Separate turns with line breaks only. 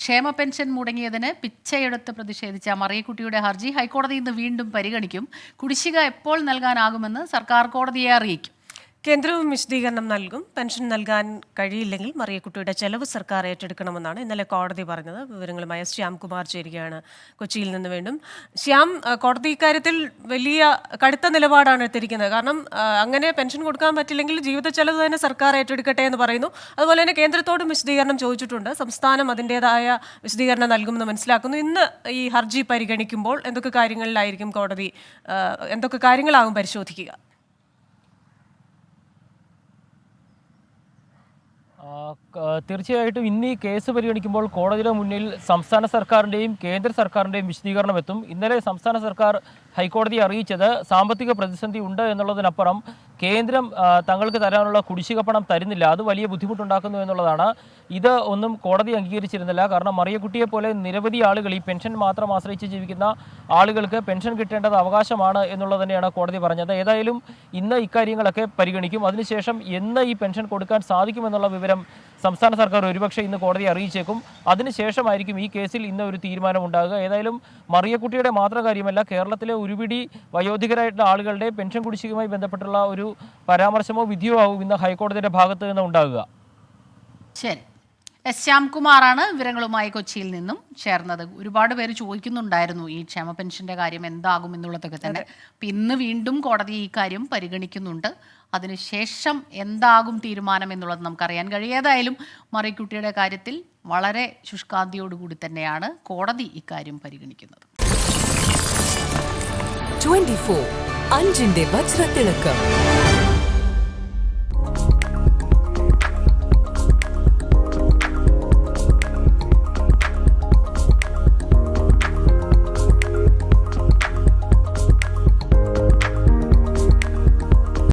ക്ഷേമ പെൻഷൻ മുടങ്ങിയതിന് പിച്ചയെടുത്ത് പ്രതിഷേധിച്ച മറിയക്കുട്ടിയുടെ ഹർജി ഹൈക്കോടതി ഇന്ന് വീണ്ടും പരിഗണിക്കും. കുടിശ്ശിക എപ്പോൾ നൽകാനാകുമെന്ന് സർക്കാർ കോടതിയെ അറിയിക്കും.
കേന്ദ്രവും വിശദീകരണം നൽകും. പെൻഷൻ നൽകാൻ കഴിയില്ലെങ്കിൽ മറിയക്കുട്ടിയുടെ ചെലവ് സർക്കാർ ഏറ്റെടുക്കണമെന്നാണ് ഇന്നലെ കോടതി പറഞ്ഞത്. വിവരങ്ങളുമായി ശ്യാംകുമാർ ചേരുകയാണ് കൊച്ചിയിൽ നിന്ന് വീണ്ടും. ശ്യാം കോടതി ഇക്കാര്യത്തിൽ വലിയ കടുത്ത നിലപാടാണ് എടുത്തിരിക്കുന്നത്. കാരണം അങ്ങനെ പെൻഷൻ കൊടുക്കാൻ പറ്റില്ലെങ്കിൽ ജീവിത ചെലവ് തന്നെ സർക്കാർ ഏറ്റെടുക്കട്ടെ എന്ന് പറയുന്നു. അതുപോലെ തന്നെ കേന്ദ്രത്തോടും വിശദീകരണം ചോദിച്ചിട്ടുണ്ട്. സംസ്ഥാനം അതിന്റെതായ വിശദീകരണം നൽകുമെന്ന് മനസ്സിലാക്കുന്നു. ഇന്ന് ഈ ഹർജി പരിഗണിക്കുമ്പോൾ എന്തൊക്കെ കാര്യങ്ങളിലായിരിക്കും കോടതി എന്തൊക്കെ കാര്യങ്ങളാകും പരിശോധിക്കുക?
തീർച്ചയായിട്ടും ഇന്ന് ഈ കേസ് പരിഗണിക്കുമ്പോൾ കോടതിയുടെ മുന്നിൽ സംസ്ഥാന സർക്കാരിന്റെയും കേന്ദ്ര സർക്കാരിന്റെയും വിശദീകരണം എത്തും. ഇന്നലെ സംസ്ഥാന സർക്കാർ ഹൈക്കോടതിയെ അറിയിച്ചത് സാമ്പത്തിക പ്രതിസന്ധി ഉണ്ട് എന്നുള്ളതിനപ്പുറം കേന്ദ്രം തങ്ങൾക്ക് തരാനുള്ള കുടിശ്ശിക പണം തരുന്നില്ല. അത് വലിയ ബുദ്ധിമുട്ടുണ്ടാക്കുന്നു എന്നുള്ളതാണ്. ഇത് ഒന്നും കോടതി അംഗീകരിച്ചിരുന്നില്ല. കാരണം മറിയക്കുട്ടിയെ പോലെ നിരവധി ആളുകൾ ഈ പെൻഷൻ മാത്രം ആശ്രയിച്ച് ജീവിക്കുന്ന ആളുകൾക്ക് പെൻഷൻ കിട്ടേണ്ടത് അവകാശമാണ് എന്നുള്ളത് തന്നെയാണ് കോടതി പറഞ്ഞത്. ഏതായാലും ഇന്ന് ഇക്കാര്യങ്ങളൊക്കെ പരിഗണിക്കും. അതിനുശേഷം എന്ന് ഈ പെൻഷൻ കൊടുക്കാൻ സാധിക്കുമെന്നുള്ള വിവരം സംസ്ഥാന സർക്കാർ ഒരുപക്ഷെ ഇന്ന് കോടതിയെ അറിയിച്ചേക്കും. അതിനുശേഷമായിരിക്കും ഈ കേസിൽ ഇന്ന് ഒരു തീരുമാനം ഉണ്ടാകുക. ഏതായാലും മറിയക്കുട്ടിയുടെ മാത്രം കാര്യമല്ല കേരളത്തിലെ ഒരുപിടി വയോധികരായിട്ടുള്ള ആളുകളുടെ പെൻഷൻ കുടിശ്ശികയുമായി ബന്ധപ്പെട്ടുള്ള ഒരു പരാമർശമോ വിധിയോ ആവും ഇന്ന് ഹൈക്കോടതിയുടെ ഭാഗത്ത് നിന്ന് ഉണ്ടാകുക.
ശരി. എസ് ശ്യാംകുമാറാണ് വിവരങ്ങളുമായി കൊച്ചിയിൽ നിന്നും ചേർന്നത്. ഒരുപാട് പേര് ചോദിക്കുന്നുണ്ടായിരുന്നു ഈ ക്ഷേമ പെൻഷന്റെ കാര്യം എന്താകും എന്നുള്ളതൊക്കെ തന്നെ. അപ്പം ഇന്ന് വീണ്ടും കോടതി ഈ കാര്യം പരിഗണിക്കുന്നുണ്ട്. അതിനുശേഷം എന്താകും തീരുമാനം എന്നുള്ളത് നമുക്കറിയാൻ കഴിയും. ഏതായാലും മറിക്കുട്ടിയുടെ കാര്യത്തിൽ വളരെ ശുഷ്കാന്തിയോടുകൂടി തന്നെയാണ് കോടതി ഇക്കാര്യം പരിഗണിക്കുന്നത്.
24 അഞ്ചിന്റെ വജ്രത്തിളക്കം.